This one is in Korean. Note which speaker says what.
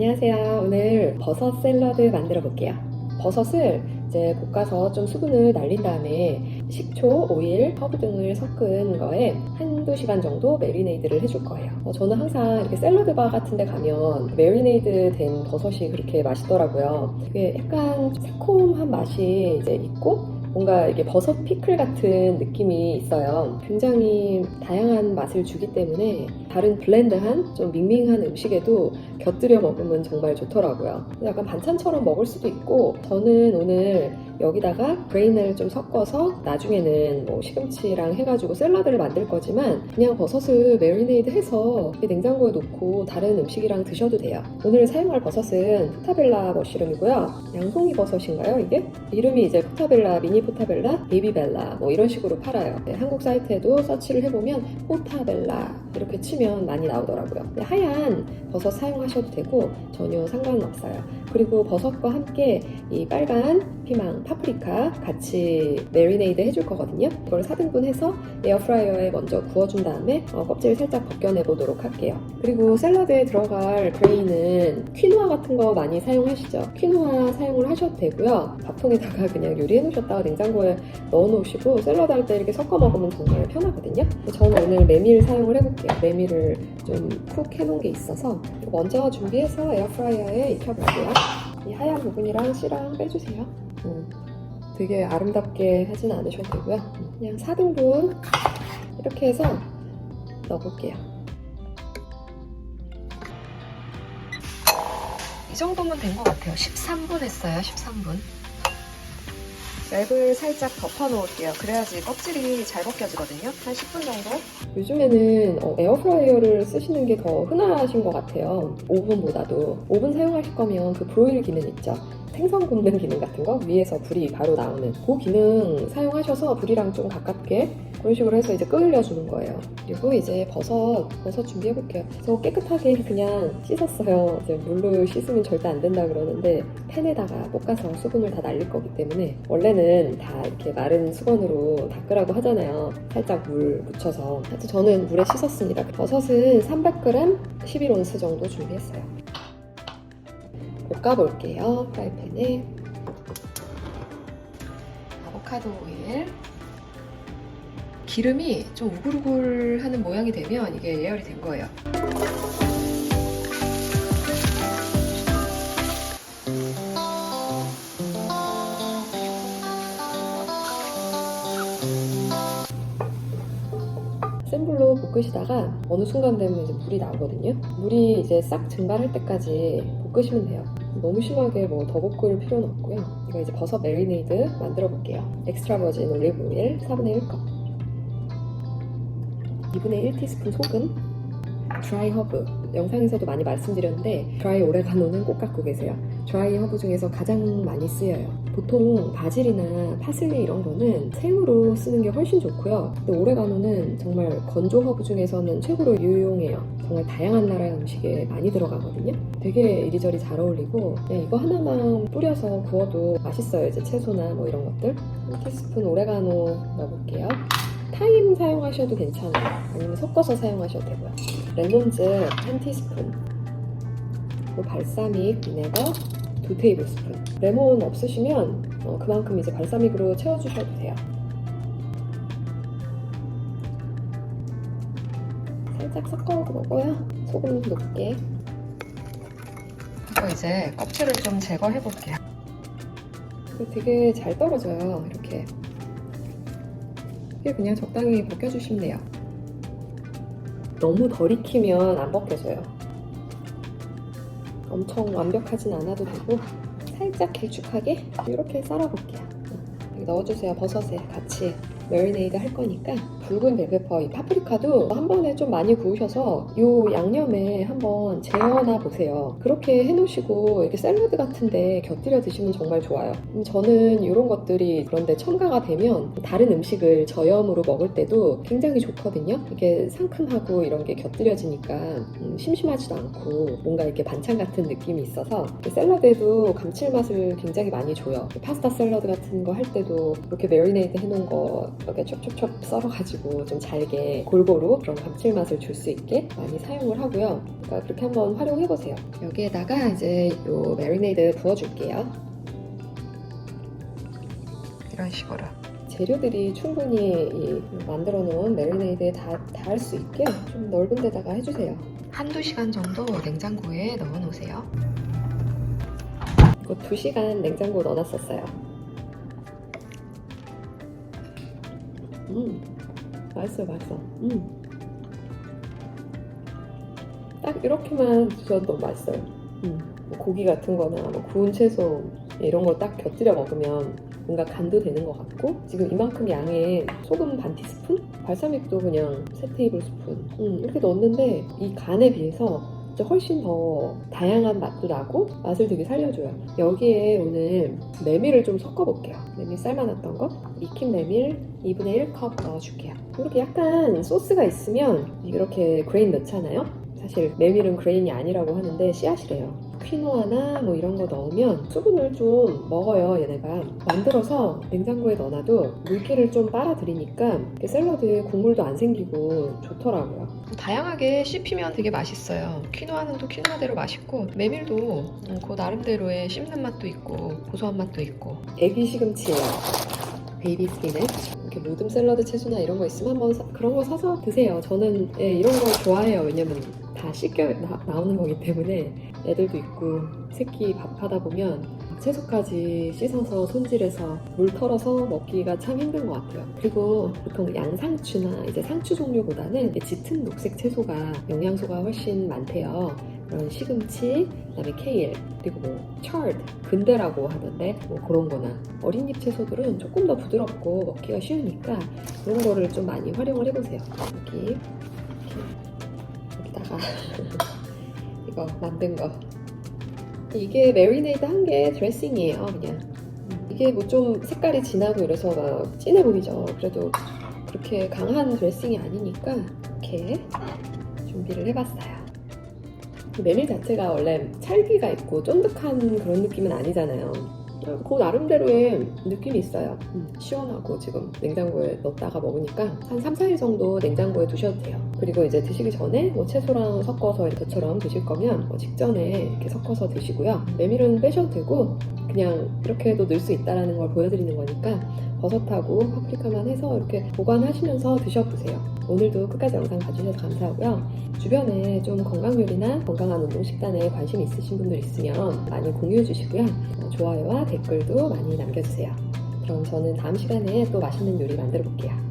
Speaker 1: 안녕하세요. 오늘 버섯 샐러드 만들어 볼게요. 버섯을 이제 볶아서 좀 수분을 날린 다음에 식초, 오일, 허브 등을 섞은 거에 한두 시간 정도 메리네이드를 해줄 거예요. 어, 저는 항상 이렇게 샐러드바 같은 데 가면 메리네이드 된 버섯이 그렇게 맛있더라고요. 그게 약간 새콤한 맛이 이제 있고 뭔가 이게 버섯 피클 같은 느낌이 있어요. 굉장히 다양한 맛을 주기 때문에 다른 블렌드한 좀 밍밍한 음식에도 곁들여 먹으면 정말 좋더라고요. 약간 반찬처럼 먹을 수도 있고 저는 오늘 여기다가 브레인을 좀 섞어서 나중에는 뭐 시금치랑 해가지고 샐러드를 만들 거지만 그냥 버섯을 메리네이드 해서 냉장고에 놓고 다른 음식이랑 드셔도 돼요. 오늘 사용할 버섯은 포타벨라 머쉬룸이고요. 양송이 버섯인가요 이게? 이름이 이제 포타벨라, 미니 포타벨라, 베이비벨라 뭐 이런 식으로 팔아요. 네, 한국 사이트에도 서치를 해보면 포타벨라 이렇게 치면 많이 나오더라고요. 네, 하얀 버섯 사용하셔도 되고 전혀 상관은 없어요. 그리고 버섯과 함께 이 빨간 피망, 파프리카 같이 메리네이드 해줄 거거든요. 이걸 4등분 해서 에어프라이어에 먼저 구워준 다음에 어, 껍질 살짝 벗겨내 보도록 할게요. 그리고 샐러드에 들어갈 그레이는 퀴노아 같은 거 많이 사용하시죠. 퀴노아 사용을 하셔도 되고요. 밥통에다가 그냥 요리해 놓으셨다가 냉장고에 넣어 놓으시고 샐러드 할 때 이렇게 섞어 먹으면 정말 편하거든요. 저는 오늘 메밀 사용을 해볼게요. 메밀을 좀 푹 해놓은 게 있어서 먼저 준비해서 에어프라이어에 익혀볼게요. 이 하얀 부분이랑 씨랑 빼주세요. 음, 되게 아름답게 하진 않으셔도 되고요. 그냥 4등분 이렇게 해서 넣어볼게요. 이 정도면 된 것 같아요. 13분 했어요. 13분. 랩을 살짝 덮어 놓을게요. 그래야지 껍질이 잘 벗겨지거든요. 한 10분 정도. 요즘에는 어, 에어프라이어를 쓰시는 게 더 흔하신 것 같아요. 오븐보다도. 오븐 사용하실 거면 그 브로일 기능 있죠. 생선 굽는 기능 같은 거 위에서 불이 바로 나오는 그 기능 사용하셔서 불이랑 좀 가깝게 그런 식으로 해서 이제 끓여주는 거예요. 그리고 이제 버섯 버섯 준비해 볼게요. 저 깨끗하게 그냥 씻었어요. 이제 물로 씻으면 절대 안 된다 그러는데 팬에다가 볶아서 수분을 다 날릴 거기 때문에 원래는 다 이렇게 마른 수건으로 닦으라고 하잖아요. 살짝 물 묻혀서. 하여튼 저는 물에 씻었습니다. 버섯은 300g 11온스 정도 준비했어요. 볶아 볼게요. 프라이팬에 아보카도 오일 기름이 좀 우글우글 하는 모양이 되면 이게 예열이 된 거예요. 센 불로 볶으시다가 어느 순간 되면 이제 물이 나오거든요. 물이 이제 싹 증발할 때까지 볶으시면 돼요. 너무 심하게 뭐 더 볶을 필요는 없고요. 이거 이제 버섯 메리네이드 만들어 볼게요. 엑스트라 버진 올리브 오일 4분의 1컵. 2분의 1티스푼 소금. 드라이 허브. 영상에서도 많이 말씀드렸는데 드라이 오레가노는 꼭 갖고 계세요. 드라이 허브 중에서 가장 많이 쓰여요. 보통 바질이나 파슬리 이런 거는 생으로 쓰는 게 훨씬 좋고요. 근데 오레가노는 정말 건조 허브 중에서는 최고로 유용해요. 정말 다양한 나라의 음식에 많이 들어가거든요. 되게 이리저리 잘 어울리고 그냥 이거 하나만 뿌려서 구워도 맛있어요. 이제 채소나 뭐 이런 것들. 한 티스푼 오레가노 넣어볼게요. 타임 사용하셔도 괜찮아요. 아니면 섞어서 사용하셔도 되고요. 레몬즙 한 티스푼. 발사믹 비네거 2 테이블 스푼. 레몬 없으시면 어, 그만큼 이제 발사믹으로 채워주셔도 돼요. 살짝 섞어 먹어요. 소금 높게. 그리고 이제 껍질을 좀 제거해 볼게요. 되게 잘 떨어져요. 이렇게. 이게 그냥 적당히 벗겨주시면 돼요. 너무 덜 익히면 안 벗겨져요. 엄청 완벽하진 않아도 되고 살짝 길쭉하게 이렇게 썰어볼게요. 넣어주세요. 버섯에 같이 메리네이드 할 거니까 붉은 벨페퍼, 이 파프리카도 한 번에 좀 많이 구우셔서 이 양념에 한번 재워놔 보세요. 그렇게 해놓으시고 이렇게 샐러드 같은데 곁들여 드시면 정말 좋아요. 음, 저는 이런 것들이 그런데 첨가가 되면 다른 음식을 저염으로 먹을 때도 굉장히 좋거든요. 이게 상큼하고 이런 게 곁들여지니까 음, 심심하지도 않고 뭔가 이렇게 반찬 같은 느낌이 있어서 샐러드에도 감칠맛을 굉장히 많이 줘요. 파스타 샐러드 같은 거 할 때도 이렇게 메리네이드 해놓은 거 이렇게 촉촉촉 썰어가지고 해 가지고 좀 잘게 골고루 그런 감칠맛을 줄 수 있게 많이 사용을 하고요. 그러니까 그렇게 한번 활용해 보세요. 여기에다가 이제 요 메리네이드 부어줄게요. 이런 식으로. 재료들이 충분히 이 만들어 놓은 메리네이드에 다 닿을 수 있게 좀 넓은 데다가 해주세요. 한두 시간 정도 냉장고에 넣어 놓으세요. 이거 두 시간 냉장고에 넣어놨었어요. 음, 맛있어, 맛있어. 음. 딱 이렇게만 드셔도 맛있어요. 음, 뭐 고기 같은 거나 뭐 구운 채소 이런 거 딱 곁들여 먹으면 뭔가 간도 되는 것 같고 지금 이만큼 양에 소금 반 티스푼? 발사믹도 그냥 세 테이블 스푼 음, 이렇게 넣었는데 이 간에 비해서 훨씬 더 다양한 맛도 나고 맛을 되게 살려줘요. 여기에 오늘 메밀을 좀 섞어볼게요. 메밀 삶아놨던 거. 익힌 메밀 2분의 1컵 넣어줄게요. 이렇게 약간 소스가 있으면 이렇게 그레인 넣잖아요. 사실 메밀은 그레인이 아니라고 하는데 씨앗이래요 퀴노아나 뭐 이런 거 넣으면 수분을 좀 먹어요 얘네가. 만들어서 냉장고에 넣어놔도 물기를 좀 빨아들이니까 샐러드에 국물도 안 생기고 좋더라고요. 다양하게 씹히면 되게 맛있어요. 퀴노아는 또 퀴노아대로 맛있고 메밀도 음, 그 나름대로의 씹는 맛도 있고 고소한 맛도 있고. 애기 시금치예요. 베이비 스피넷 이렇게 모듬 샐러드 채소나 이런 거 있으면 한번 사- 그런 거 사서 드세요. 저는 예, 이런 거 좋아해요. 왜냐면 다 씻겨 나, 나오는 거기 때문에 애들도 있고 새끼 밥 하다 보면 채소까지 씻어서 손질해서 물 털어서 먹기가 참 힘든 것 같아요. 그리고 보통 양상추나 이제 상추 종류보다는 짙은 녹색 채소가 영양소가 훨씬 많대요. 그런 시금치, 그다음에 케일, 그리고 뭐 철드, 근대라고 하던데 뭐 그런 거나 어린잎 채소들은 조금 더 부드럽고 먹기가 쉬우니까 그런 거를 좀 많이 활용을 해보세요. 여기 이렇게 여기다가 이거 만든 거. 이게 메리네이드 한 게 드레싱이에요 그냥. 이게 뭐 좀 색깔이 진하고 이래서 막 진해 보이죠. 그래도 그렇게 강한 드레싱이 아니니까 이렇게 준비를 해봤어요. 이 메밀 자체가 원래 찰기가 있고 쫀득한 그런 느낌은 아니잖아요. 그 나름대로의 느낌이 있어요. 음, 시원하고 지금 냉장고에 넣었다가 먹으니까 한 3, 4일 정도 냉장고에 두셔도 돼요 그리고 이제 드시기 전에 뭐 채소랑 섞어서 이렇게처럼 드실 거면 뭐 직전에 이렇게 섞어서 드시고요. 메밀은 빼셔도 되고 그냥 이렇게 해도 넣을 수 있다는 걸 보여드리는 거니까 버섯하고 파프리카만 해서 이렇게 보관하시면서 드셔보세요. 오늘도 끝까지 영상 봐주셔서 감사하고요. 주변에 좀 건강 요리나 건강한 운동 식단에 관심 있으신 분들 있으면 많이 공유해 주시고요. 어, 좋아요와 댓글도 많이 남겨주세요. 그럼 저는 다음 시간에 또 맛있는 요리 만들어 볼게요